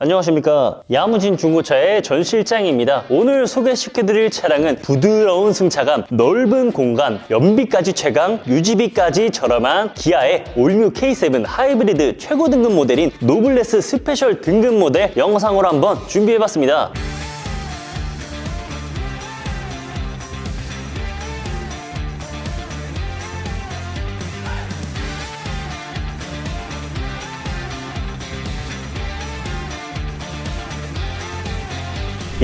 안녕하십니까. 야무진 중고차의 전 실장입니다. 오늘 소개시켜드릴 차량은 부드러운 승차감 넓은 공간 연비까지 최강 유지비까지 저렴한 기아의 올뉴 K7 하이브리드 최고 등급 모델인 노블레스 스페셜 등급 모델 영상으로 한번 준비해봤습니다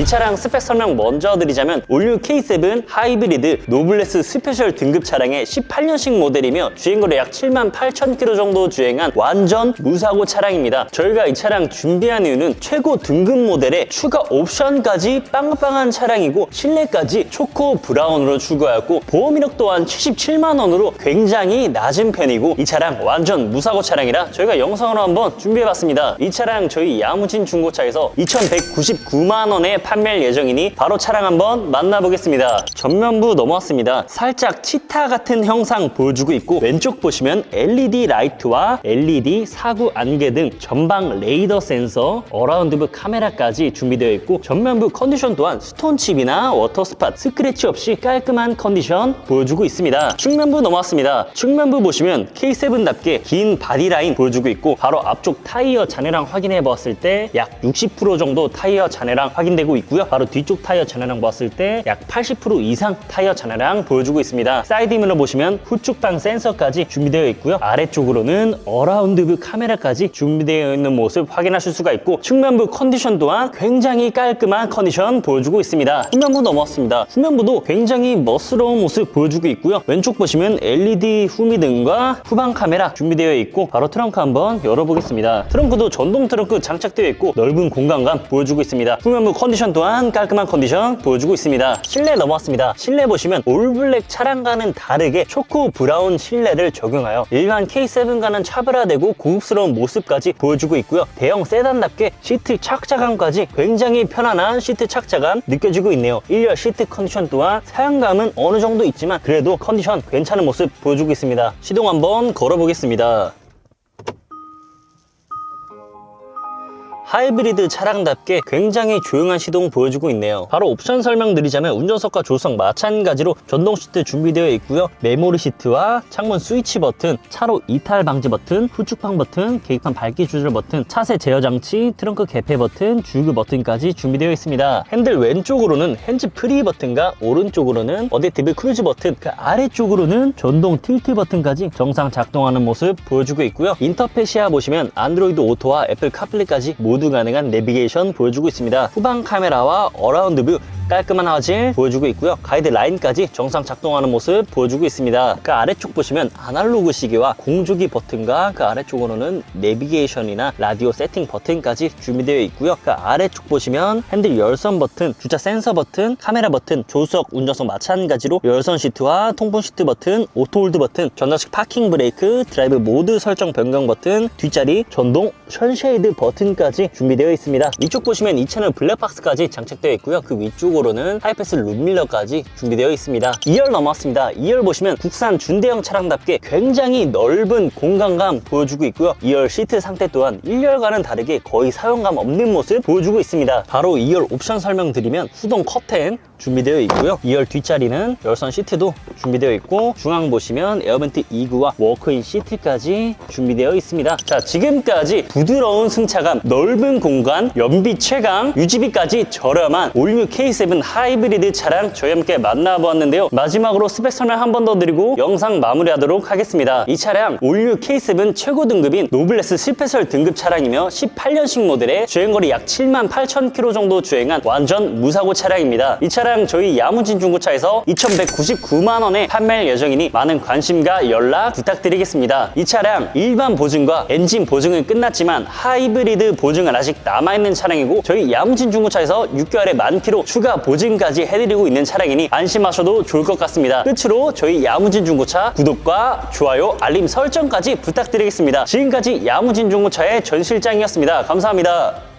이 차량 스펙 설명 먼저 드리자면 올뉴 K7 하이브리드 노블레스 스페셜 등급 차량의 18년식 모델이며 주행거리 약 7만 8천 킬로 정도 주행한 완전 무사고 차량입니다. 저희가 이 차량 준비한 이유는 최고 등급 모델에 추가 옵션까지 빵빵한 차량이고 실내까지 초코 브라운으로 추가하였고 보험 이력 또한 77만 원으로 굉장히 낮은 편이고 이 차량 완전 무사고 차량이라 저희가 영상으로 한번 준비해봤습니다. 이 차량 저희 야무진 중고차에서 2,199만 원에 판매할 예정이니 바로 차량 한번 만나보겠습니다. 전면부 넘어왔습니다. 살짝 치타 같은 형상 보여주고 있고 왼쪽 보시면 LED 라이트와 LED 사구 안개 등 전방 레이더 센서, 어라운드부 카메라까지 준비되어 있고 전면부 컨디션 또한 스톤칩이나 워터 스팟, 스크래치 없이 깔끔한 컨디션 보여주고 있습니다. 측면부 넘어왔습니다. 측면부 보시면 K7답게 긴 바디라인 보여주고 있고 바로 앞쪽 타이어 잔해랑 확인해 보았을 때 약 60% 정도 타이어 잔해랑 확인되고 있고요. 바로 뒤쪽 타이어 잔해랑 보았을 때 약 80% 이상 타이어 잔해랑 보여주고 있습니다. 사이드 미러 보시면 후측방 센서까지 준비되어 있고요. 아래쪽으로는 어라운드 뷰 카메라까지 준비되어 있는 모습 확인하실 수가 있고 측면부 컨디션 또한 굉장히 깔끔한 컨디션 보여주고 있습니다. 후면부 넘어왔습니다. 후면부도 굉장히 멋스러운 모습 보여주고 있고요. 왼쪽 보시면 LED 후미등과 후방 카메라 준비되어 있고 바로 트렁크 한번 열어보겠습니다. 트렁크도 전동 트렁크 장착되어 있고 넓은 공간감 보여주고 있습니다. 후면부 컨디션 또한 깔끔한 컨디션 보여주고 있습니다. 실내 넘어왔습니다. 실내 보시면 올블랙 차량과는 다르게 초코 브라운 실내를 적용하여 일반 K7과는 차별화되고 고급스러운 모습까지 보여주고 있고요. 대형 세단답게 시트 착자감까지 굉장히 편안한 시트 착자감 느껴지고 있네요. 1열 시트 컨디션 또한 사용감은 어느 정도 있지만 그래도 컨디션 괜찮은 모습 보여주고 있습니다. 시동 한번 걸어보겠습니다. 하이브리드 차량답게 굉장히 조용한 시동 보여주고 있네요. 바로 옵션 설명드리자면 운전석과 조수석 마찬가지로 전동 시트 준비되어 있고요. 메모리 시트와 창문 스위치 버튼, 차로 이탈 방지 버튼, 후축방 버튼, 계기판 밝기 조절 버튼, 차세 제어 장치, 트렁크 개폐 버튼, 주유 버튼까지 준비되어 있습니다. 핸들 왼쪽으로는 핸즈 프리 버튼과 오른쪽으로는 어댑티브 크루즈 버튼, 그 아래쪽으로는 전동 틸트 버튼까지 정상 작동하는 모습 보여주고 있고요. 인터페시아 보시면 안드로이드 오토와 애플 카플레이까지 모두 가능한 내비게이션 보여주고 있습니다. 후방 카메라와 어라운드 뷰 깔끔한 화질 보여주고 있고요. 가이드 라인까지 정상 작동하는 모습 보여주고 있습니다. 그 아래쪽 보시면 아날로그 시계와 공조기 버튼과 그 아래쪽으로는 내비게이션이나 라디오 세팅 버튼까지 준비되어 있고요. 그 아래쪽 보시면 핸들 열선 버튼, 주차 센서 버튼, 카메라 버튼, 조수석 운전석 마찬가지로 열선 시트와 통풍 시트 버튼, 오토 홀드 버튼, 전자식 파킹 브레이크, 드라이브 모드 설정 변경 버튼, 뒷자리 전동 션쉐이드 버튼까지 준비되어 있습니다. 이쪽 보시면 이 채널 블랙박스까지 장착되어 있고요. 그 위쪽으로 는 하이패스 룸밀러까지 준비되어 있습니다. 2열 넘어왔습니다. 2열 보시면 국산 준대형 차량답게 굉장히 넓은 공간감 보여주고 있고요. 2열 시트 상태 또한 1열과는 다르게 거의 사용감 없는 모습 보여주고 있습니다. 바로 2열 옵션 설명드리면 수동 커튼 준비되어 있고요. 2열 뒷자리는 열선 시트도 준비되어 있고 중앙 보시면 에어벤트 2구와 워크인 시트까지 준비되어 있습니다. 자 지금까지 부드러운 승차감, 넓은 공간, 연비 최강, 유지비까지 저렴한 올뉴 K7 하이브리드 차량 저희 함께 만나보았는데요. 마지막으로 스펙 설명 한 번 더 드리고 영상 마무리하도록 하겠습니다. 이 차량 올뉴 K7 최고 등급인 노블레스 스페셜 등급 차량이며 18년식 모델에 주행거리 약 7만 8천 킬로 정도 주행한 완전 무사고 차량입니다. 이 차량 저희 야무진 중고차에서 2,199만 원에 판매할 예정이니 많은 관심과 연락 부탁드리겠습니다. 이 차량 일반 보증과 엔진 보증은 끝났지만 하이브리드 보증은 아직 남아있는 차량이고 저희 야무진 중고차에서 6개월에 만 킬로 추가 보증까지 해드리고 있는 차량이니 안심하셔도 좋을 것 같습니다. 끝으로 저희 야무진 중고차 구독과 좋아요, 알림 설정까지 부탁드리겠습니다. 지금까지 야무진 중고차의 전 실장이었습니다. 감사합니다.